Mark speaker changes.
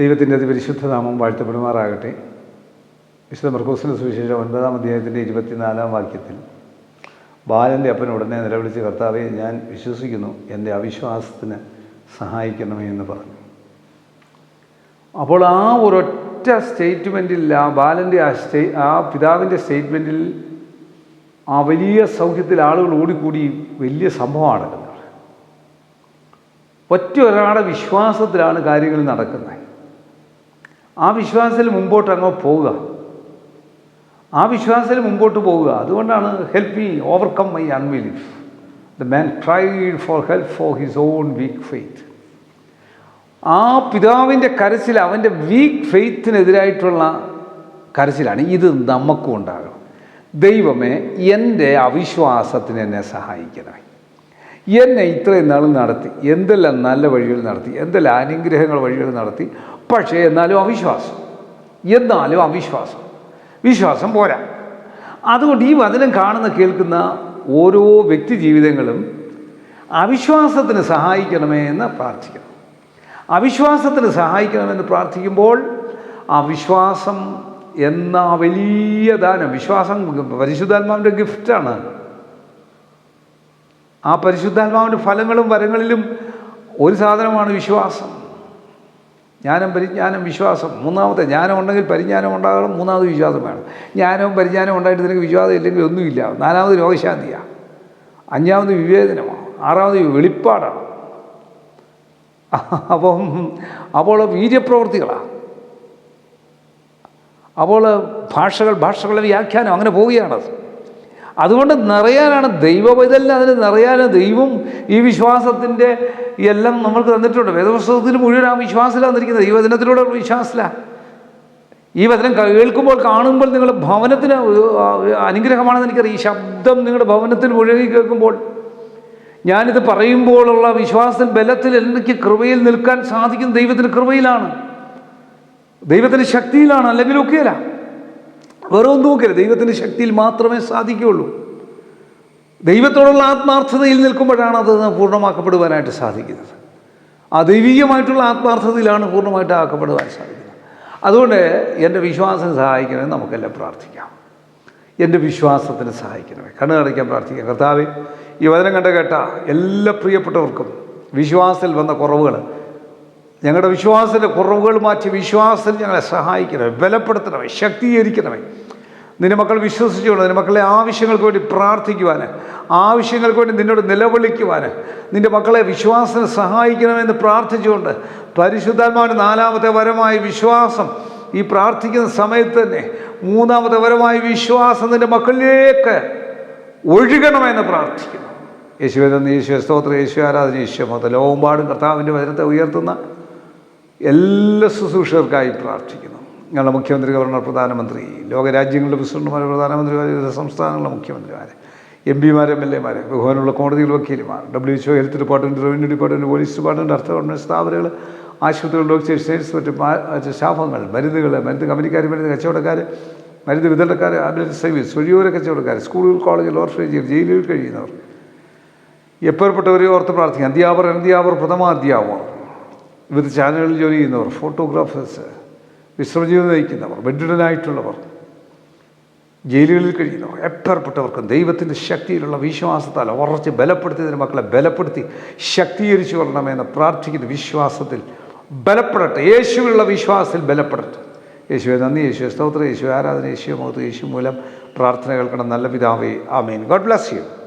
Speaker 1: ദൈവത്തിന്റെ അതിപരിശുദ്ധ നാമം വാഴ്ത്തപ്പെടുമാറാകട്ടെ. വിശുദ്ധ മർക്കോസിന് സുവിശേഷം ഒൻപതാം അധ്യായത്തിന്റെ ഇരുപത്തിനാലാം വാക്യത്തിൽ ബാലന്റെ അപ്പൻ ഉടനെ നിലവിളിച്ച് കർത്താവെ ഞാൻ വിശ്വസിക്കുന്നു എന്റെ അവിശ്വാസത്തിന് സഹായിക്കണമേ എന്ന് പറഞ്ഞു. അപ്പോൾ ആ ഒരൊറ്റ സ്റ്റേറ്റ്മെന്റിൽ ആ ബാലന്റെ ആ സ്റ്റേ ആ പിതാവിന്റെ സ്റ്റേറ്റ്മെന്റിൽ ആ വലിയ സൗഖ്യത്തിൽ ആളുകൾ ഓടിക്കൂടി വലിയ സംഭവമാണ്. ഒറ്റ ഒരാളുടെ വിശ്വാസത്തിലാണ് കാര്യങ്ങൾ നടക്കുന്നത്. ആ വിശ്വാസത്തിൽ മുമ്പോട്ട് അങ്ങ് പോവുക. ആ വിശ്വാസത്തിൽ മുമ്പോട്ട് പോവുക. അതുകൊണ്ടാണ് help me overcome my unbelief the man tried for help for his own weak faith ആ പിതാവിന്റെ കരച്ചിൽ അവന്റെ വീക്ക് ഫെയ്ത്തിനെതിരായിട്ടുള്ള കരച്ചിലാണ്. ഇത് നമുക്കും ഉണ്ടാകണം. ദൈവമേ എന്റെ അവിശ്വാസത്തിന് എന്നെ സഹായിക്കണമേ. എന്നെ ഇത്രയും നാൾ നടത്തി. എന്തെല്ലാം നല്ല വഴികൾ നടത്തി. എന്തെല്ലാം അനുഗ്രഹങ്ങൾ വഴികൾ നടത്തി. പക്ഷേ എന്നാലും അവിശ്വാസം. എന്നാലും അവിശ്വാസം. വിശ്വാസം പോരാ. അതുകൊണ്ട് ഈ വചനം കാണുന്ന കേൾക്കുന്ന ഓരോ വ്യക്തി ജീവിതങ്ങളും അവിശ്വാസത്തിന് സഹായിക്കണമേ എന്ന് പ്രാർത്ഥിക്കണം അവിശ്വാസത്തിന് സഹായിക്കണമെന്ന് പ്രാർത്ഥിക്കുമ്പോൾ ആ വിശ്വാസം എന്ന വലിയ ദാനം വിശ്വാസം പരിശുദ്ധാത്മാവിന്റെ ഗിഫ്റ്റാണ്. ആ പരിശുദ്ധാത്മാവിന്റെ ഫലങ്ങളും വരങ്ങളിലും ഒരു സാധനമാണ് വിശ്വാസം. ജ്ഞാനം പരിജ്ഞാനം വിശ്വാസം. മൂന്നാമത്തെ ജ്ഞാനം ഉണ്ടെങ്കിൽ പരിജ്ഞാനം ഉണ്ടാകണം മൂന്നാമത് വിശ്വാസം വേണം. ജ്ഞാനവും പരിജ്ഞാനവും ഉണ്ടായിട്ട് നിനക്ക് വിശ്വാസം ഇല്ലെങ്കിൽ ഒന്നുമില്ല. നാലാമത് രോഗശാന്തിയാണ് അഞ്ചാമത് വിവേചനമാണ് ആറാമത് വെളിപ്പാടാണ്. അപ്പം അപ്പോൾ വീര്യപ്രവൃത്തികളാണ് അപ്പോൾ ഭാഷകൾ ഭാഷകളുടെ വ്യാഖ്യാനം അങ്ങനെ പോവുകയാണത്. അതുകൊണ്ട് നിറയാനാണ് ദൈവപൈതലിന് അതിന് നിറയാൻ ദൈവം. ഈ വിശ്വാസത്തിന്റെ എല്ലാം നമ്മൾക്ക് തന്നിട്ടുണ്ട്. വേദപുസ്തകത്തിൽ മുഴുവൻ ആ വിശ്വാസത്തിലാണ് തന്നിരിക്കുന്നത് ഈ വചനത്തിലൂടെ വിശ്വാസത്തിലാണ് ഈ വചനം കേൾക്കുമ്പോൾ കാണുമ്പോൾ നിങ്ങളുടെ ഭവനത്തിന് അനുഗ്രഹമാണെന്ന് എനിക്കറിയാം. ഈ ശബ്ദം നിങ്ങളുടെ ഭവനത്തിൽ മുഴുകി കേൾക്കുമ്പോൾ ഞാനിത് പറയുമ്പോഴുള്ള വിശ്വാസത്തിൽ ബലത്തിൽ എനിക്ക് കൃപയിൽ നിൽക്കാൻ സാധിക്കുന്ന ദൈവത്തിന്റെ കൃപയിലാണ്. ദൈവത്തിന്റെ ശക്തിയിലാണ്. അല്ലെങ്കിൽ ഒക്കെയല്ല വേറെ ഒന്നും നോക്കില്ല. ദൈവത്തിന്റെ ശക്തിയിൽ മാത്രമേ സാധിക്കുകയുള്ളൂ. ദൈവത്തോടുള്ള ആത്മാർത്ഥതയിൽ നിൽക്കുമ്പോഴാണ് അത് പൂർണമാക്കപ്പെടുവാനായിട്ട് സാധിക്കുന്നത്. ആ ദൈവീകമായിട്ടുള്ള ആത്മാർത്ഥതയിലാണ് പൂർണമായിട്ട് ആക്കപ്പെടുവാൻ സാധിക്കുന്നത്. അതുകൊണ്ട് എന്റെ വിശ്വാസം സഹായിക്കണേ നമുക്കെല്ലാം പ്രാർത്ഥിക്കാം. എന്റെ വിശ്വാസത്തിന് സഹായിക്കണമേ. കണ്ണു കാണിക്കാൻ പ്രാർത്ഥിക്കാം. കർത്താവ് ഈ വചനം കണ്ട കേട്ട എല്ലാ പ്രിയപ്പെട്ടവർക്കും വിശ്വാസത്തിൽ വന്ന കുറവുകൾ ഞങ്ങളുടെ വിശ്വാസത്തിന്റെ കുറവുകൾ മാറ്റി വിശ്വാസത്തിൽ ഞങ്ങളെ സഹായിക്കണമേ ബലപ്പെടുത്തണമേ ശക്തീകരിക്കണമേ. നിന്റെ മക്കൾ വിശ്വസിച്ചുകൊണ്ട് നിന്റെ മക്കളെ ആവശ്യങ്ങൾക്ക് വേണ്ടി പ്രാർത്ഥിക്കുവാൻ ആവശ്യങ്ങൾക്ക് വേണ്ടി നിന്നോട് നിലവിളിക്കുവാൻ നിന്റെ മക്കളെ വിശ്വാസത്തിന് സഹായിക്കണമെന്ന് പ്രാർത്ഥിച്ചുകൊണ്ട് പരിശുദ്ധാത്മാവിന്റെ നാലാമത്തെ വരമായ വിശ്വാസം ഈ പ്രാർത്ഥിക്കുന്ന സമയത്ത് തന്നെ മൂന്നാമത്തെ വരമായ വിശ്വാസം നിന്റെ മക്കളിലേക്ക് ഒഴുകണമെന്ന് പ്രാർത്ഥിക്കുന്നു. യേശുവെ നന്ദി യേശു സ്തോത്ര യേശു ആരാധന യേശു മത ലോകമ്പാടും കർത്താവിന്റെ വചനത്തെ ഉയർത്തുന്ന എല്ലാ ശുശ്രൂഷകർക്കായി പ്രാർത്ഥിക്കുന്നു. ഞങ്ങളുടെ മുഖ്യമന്ത്രി ഗവർണർ പ്രധാനമന്ത്രി ലോകരാജ്യങ്ങളുടെ പ്രസിഡന്റുമാർ പ്രധാനമന്ത്രിമാർ സംസ്ഥാനങ്ങളുടെ മുഖ്യമന്ത്രിമാർ എം പിമാർ എം എൽ എമാർ ബഹുമാനുള്ള കോടതികൾ വക്കീലുമാർ W H O health department revenue department police department അർത്ഥ ഗവൺമെന്റ് സ്ഥാപനങ്ങൾ ആശുപത്രികൾ ഡോക്ടേഴ്സ് നേഴ്സ് മറ്റ് സ്റ്റാഫുകൾ മരുന്നുകൾ മരുന്ന് കമ്പനിക്കാർ മരുന്ന് കച്ചവടക്കാർ മരുന്ന് വിതരണക്കാർ ആംബുലൻസ് സർവീസ് വഴിയോര കച്ചവടക്കാർ സ്കൂളുകൾ കോളേജുകൾ ഓർഫനേജുകൾ ജയിലുകളിൽ കഴിയുന്നവർ. എപ്പോഴപ്പെട്ടവരെ ഓർത്ത് പ്രാർത്ഥിക്കാം. അധ്യാപകർ അധ്യാപകർ പ്രഥമ വിവിധ ചാനലുകളിൽ ജോലി ചെയ്യുന്നവർ ഫോട്ടോഗ്രാഫേഴ്സ് വിശ്രമജീവിതം നയിക്കുന്നവർ ബെഡ്രിഡനായിട്ടുള്ളവർ ജയിലുകളിൽ കഴിയുന്നവർ എപ്പേർപ്പെട്ടവർക്കും ദൈവത്തിന്റെ ശക്തിയിലുള്ള വിശ്വാസത്താൽ ഉറച്ച് ബലപ്പെടുത്തിയതിന് മക്കളെ ബലപ്പെടുത്തി ശക്തീകരിച്ചു വരണമെന്ന് പ്രാർത്ഥിക്കുന്ന. വിശ്വാസത്തിൽ ബലപ്പെടട്ടെ. യേശുവിലുള്ള വിശ്വാസത്തിൽ ബലപ്പെടട്ടെ. യേശുവെ നന്ദി. യേശു സ്തോത്ര. യേശു ആരാധന. യേശു മുഖത്ത് യേശു മൂലം പ്രാർത്ഥന കേൾക്കണം. നല്ല പിതാവേ. ആമീൻ. God bless you.